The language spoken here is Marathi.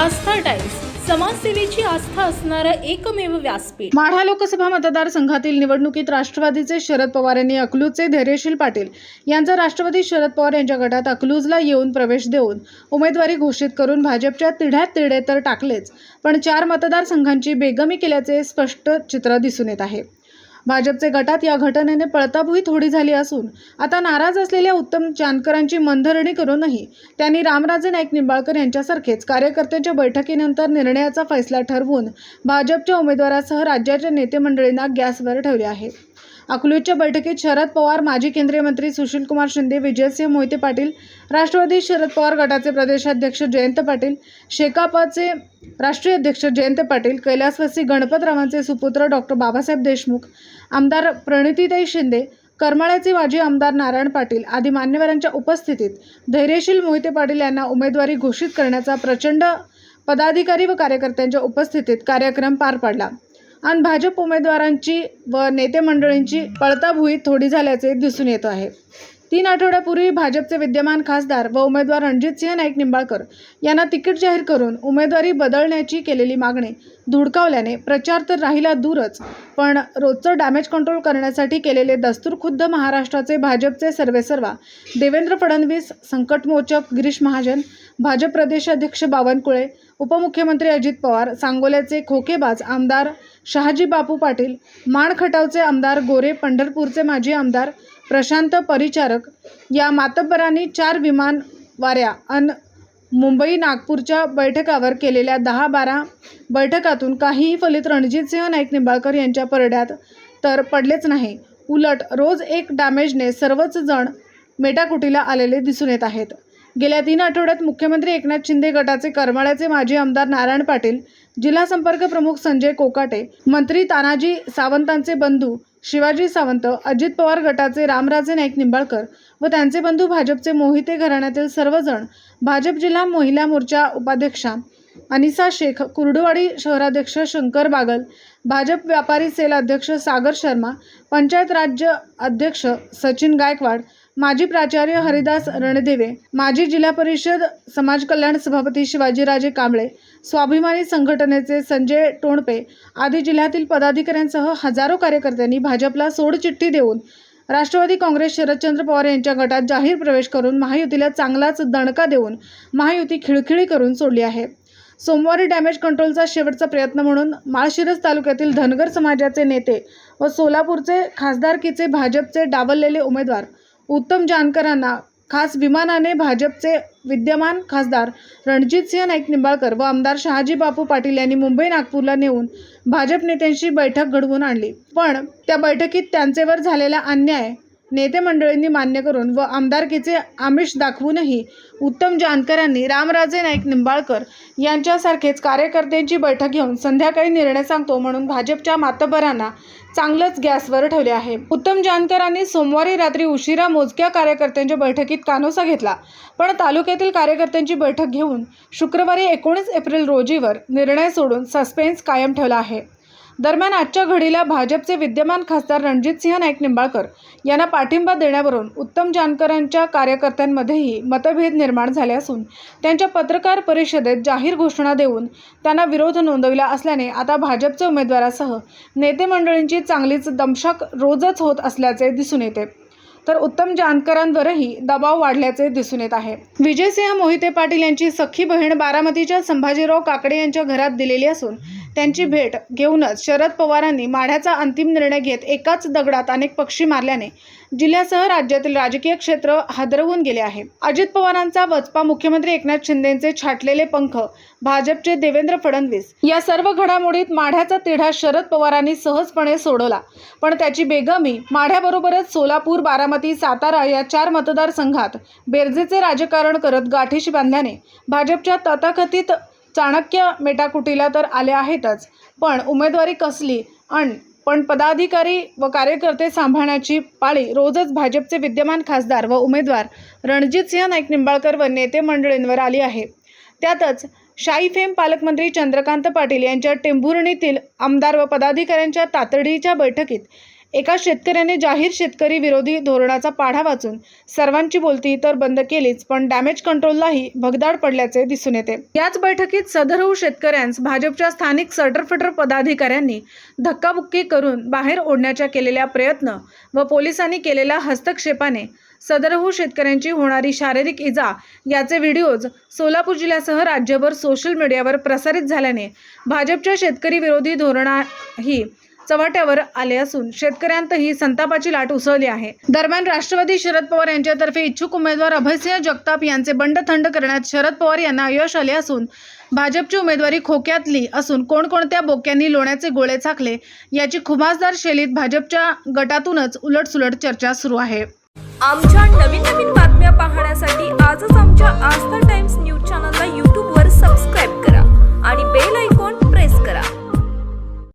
आस्था टाइम्स. समाजसेवेची आस्था असणारं एकमेव व्यासपीठ. माढा लोकसभा मतदारसंघातील निवडणुकीत राष्ट्रवादीचे शरद पवार यांनी अकलूजचे धैर्यशील पाटील यांचा राष्ट्रवादी शरद पवार यांच्या गटात अकलूजला येऊन प्रवेश देऊन उमेदवारी घोषित करून भाजपच्या तिढ्यात तिढे तर टाकलेच पण चार मतदारसंघांची बेगमी केल्याचे स्पष्ट चित्र दिसून येत आहे. भाजपचे गटात या घटनेने पळताभुई थोडी झाली असून आता नाराज असलेल्या उत्तम जानकरांची मनधरणी करूनही त्यांनी रामराजे नाईक निंबाळकर यांच्यासारखेच कार्यकर्त्यांच्या बैठकीनंतर निर्णयाचा फैसला ठरवून भाजपच्या उमेदवारासह राज्याच्या नेते मंडळींना गॅसवर ठेवले आहे. अकलूजच्या बैठकीत शरद पवार माजी केंद्रीय मंत्री सुशीलकुमार शिंदे विजयसिंह मोहिते पाटील राष्ट्रवादी शरद पवार गटाचे प्रदेशाध्यक्ष जयंत पाटील शेकापचे राष्ट्रीय अध्यक्ष जयंत पाटील कैलासवासी गणपतरावांचे सुपुत्र डॉक्टर बाबासाहेब देशमुख आमदार प्रणितीताई शिंदे करमाळ्याचे माजी आमदार नारायण पाटील आदी मान्यवरांच्या उपस्थितीत धैर्यशील मोहिते पाटील यांना उमेदवारी घोषित करण्याचा प्रचंड पदाधिकारी व कार्यकर्त्यांच्या उपस्थितीत कार्यक्रम पार पडला. आणि भाजप उमेदवारांची व नेते मंडळींची पळताभुई थोडी झाल्याचे दिसून येत आहे. तीन आठवड्यापूर्वी भाजपचे विद्यमान खासदार व उमेदवार रणजितसिंह नाईक निंबाळकर यांना तिकीट जाहीर करून उमेदवारी बदलण्याची केलेली मागणी धुडकावल्याने प्रचार तर राहिला दूरच पण रोजचं डॅमेज कंट्रोल करण्यासाठी केलेले दस्तूर खुद्द महाराष्ट्राचे भाजपचे सर्वेसर्वा देवेंद्र फडणवीस संकटमोचक गिरीश महाजन भाजप प्रदेशाध्यक्ष बावनकुळे उपमुख्यमंत्री अजित पवार सांगोल्याचे खोकेबाज आमदार शहाजी बापू पाटील माणखटावचे आमदार गोरे पंढरपूरचे माजी आमदार प्रशांत परिचारक या मातब्बरांनी चार विमान वाऱ्या अन मुंबई नागपूरच्या बैठकावर केलेल्या दहा बारा बैठकातून काहीही फलित रणजितसिंह नाईक निंबाळकर यांच्या परड्यात तर पडलेच नाही. उलट रोज एक डॅमेजने सर्वच जण मेटाकुटीला आलेले दिसून येत आहेत. गेल्या तीन आठवड्यात मुख्यमंत्री एकनाथ शिंदे गटाचे करमाळ्याचे माजी आमदार नारायण पाटील जिल्हा संपर्क प्रमुख संजय कोकाटे मंत्री तानाजी सावंतांचे बंधू शिवाजी सावंत अजित पवार गटाचे रामराजे नाईक निंबाळकर व त्यांचे बंधू भाजपचे मोहिते घराण्यातील सर्वजण भाजप जिल्हा महिला मोर्चा उपाध्यक्षा अनिसा शेख कुर्डुवाडी शहराध्यक्ष शंकर बागल भाजप व्यापारी सेल अध्यक्ष सागर शर्मा पंचायत राज्य अध्यक्ष सचिन गायकवाड माजी प्राचार्य हरिदास रणदेवे माजी जिल्हा परिषद समाज कल्याण सभापती शिवाजीराजे कांबळे स्वाभिमानी संघटनेचे संजय टोणपे आदी जिल्ह्यातील पदाधिकाऱ्यांसह हजारो कार्यकर्त्यांनी भाजपला सोडचिठ्ठी देऊन राष्ट्रवादी काँग्रेस शरदचंद्र पवार यांच्या गटात जाहीर प्रवेश करून महायुतीला चांगलाच दणका देऊन महायुती खिळखिळी करून सोडली आहे. सोमवारी डॅमेज कंट्रोलचा शेवटचा प्रयत्न म्हणून माळशिरस तालुक्यातील धनगर समाजाचे नेते व सोलापूरचे खासदारकीचे भाजपचे डावललेले उमेदवार उत्तम जानकरांना खास विमानाने भाजपचे विद्यमान खासदार रणजितसिंह नाईक निंबाळकर व आमदार शहाजी बापू पाटील यांनी मुंबई नागपूरला नेऊन भाजप नेत्यांशी बैठक घडवून आणली. पण त्या बैठकीत त्यांचेवर झालेला अन्याय नेते मंडळींनी मान्य करून व आमदारकीचे आमिष दाखवूनही उत्तम जानकरांनी रामराजे नाईक निंबाळकर यांच्यासारखेच कार्यकर्त्यांची बैठक घेऊन संध्याकाळी निर्णय सांगतो म्हणून भाजपच्या मातबरांना चांगलंच गॅसवर ठेवले आहे. उत्तम जानकरांनी सोमवारी रात्री उशिरा मोजक्या कार्यकर्त्यांच्या बैठकीत कानोसा घेतला. पण तालुक्यातील कार्यकर्त्यांची बैठक घेऊन शुक्रवारी एकोणीस एप्रिल रोजीवर निर्णय सोडून सस्पेन्स कायम ठेवला आहे. दरम्यान आजच्या घडीला भाजपचे विद्यमान खासदार रणजितसिंह नाईक निंबाळकर यांना पाठिंबा देण्यावरून उत्तम जानकरांच्या कार्यकर्त्यांमध्येही मतभेद निर्माण झाले असून त्यांच्या पत्रकार परिषदेत जाहीर घोषणा देऊन त्यांना विरोध नोंदविला असल्याने आता भाजपच्या उमेदवारासह नेते मंडळींची चांगलीच दमशक रोजच होत असल्याचे दिसून येते. तर उत्तम जानकरांवरही दबाव वाढल्याचे दिसून येत आहे. विजयसिंह मोहिते पाटील यांची सख्खी बहीण बारामतीच्या संभाजीराव काकडे यांच्या घरात दिलेली असून त्यांची भेट घेऊनच शरद पवारांनी माढ्याचा अंतिम निर्णय घेत एकाच दगडात अनेक पक्षी मारल्याने जिल्ह्यासह राज्यातील राजकीय क्षेत्र हादरवून गेले आहे. अजित पवारांचा वचपा मुख्यमंत्री एकनाथ शिंदेचे छाटलेले पंख भाजपचे देवेंद्र फडणवीस या सर्व घडामोडीत माढ्याचा तिढा शरद पवारांनी सहजपणे सोडवला. पण त्याची बेगमी माढ्याबरोबरच सोलापूर बारामती सातारा या चार मतदारसंघात बेरजेचे राजकारण करत गाठीशी बांधल्याने भाजपच्या तथाकथित चाणक्य मेटाकुटीला तर आले आहेतच पण उमेदवारी कसली? आणि पण पदाधिकारी व कार्यकर्ते सांभाळण्याची पाळी रोजच भाजपचे विद्यमान खासदार व उमेदवार रणजितसिंह नाईक निंबाळकर व नेते मंडळींवर आली आहे. त्यातच शाही फेम पालकमंत्री चंद्रकांत पाटील यांच्या टेंभुर्णीतील आमदार व पदाधिकाऱ्यांच्या तातडीच्या बैठकीत एका शेतकऱ्याने जाहीर शेतकरी विरोधी धोरणाचा पाढा वाचून सर्वांची बोलती तर बंद केलीच पण डॅमेज कंट्रोललाही भगदाड पडल्याचे दिसून येते. याच बैठकीत सदरहू शेतकऱ्यांस भाजपच्या स्थानिक सटरफटर पदाधिकाऱ्यांनी धक्काबुक्की करून बाहेर ओढण्याच्या केलेल्या प्रयत्न व पोलिसांनी केलेल्या हस्तक्षेपाने सदरहू शेतकऱ्यांची होणारी शारीरिक इजा याचे व्हिडिओज सोलापूर जिल्ह्यासह राज्यभर सोशल मीडियावर प्रसारित झाल्याने भाजपच्या शेतकरी विरोधी धोरणाही चव्हाट्यावर आले असून शेतकऱ्यांतही संतापाची लाट उसळली आहे. दरम्यान राष्ट्रवादी शरद पवार यांच्यातर्फे इच्छुक उमेदवार अभयसिंह जगताप यांचे बंड थंड करण्यात शरद पवार यांना यश आले असून भाजपची उमेदवारी खोक्यातली असून कोणकोणत्या बोक्यांनी लोण्याचे गोळे चाकले याची खुमासदार शैलीत भाजपच्या गटातूनच उलटसुलट चर्चा सुरू आहे. आमच्या नवीन नवीन बातम्या पाहण्यासाठी आजच आमच्या आस्था टाइम्स न्यूज चॅनलला यूट्यूबवर सबस्क्राईब करा आणि बेल आयकॉन प्रेस करा.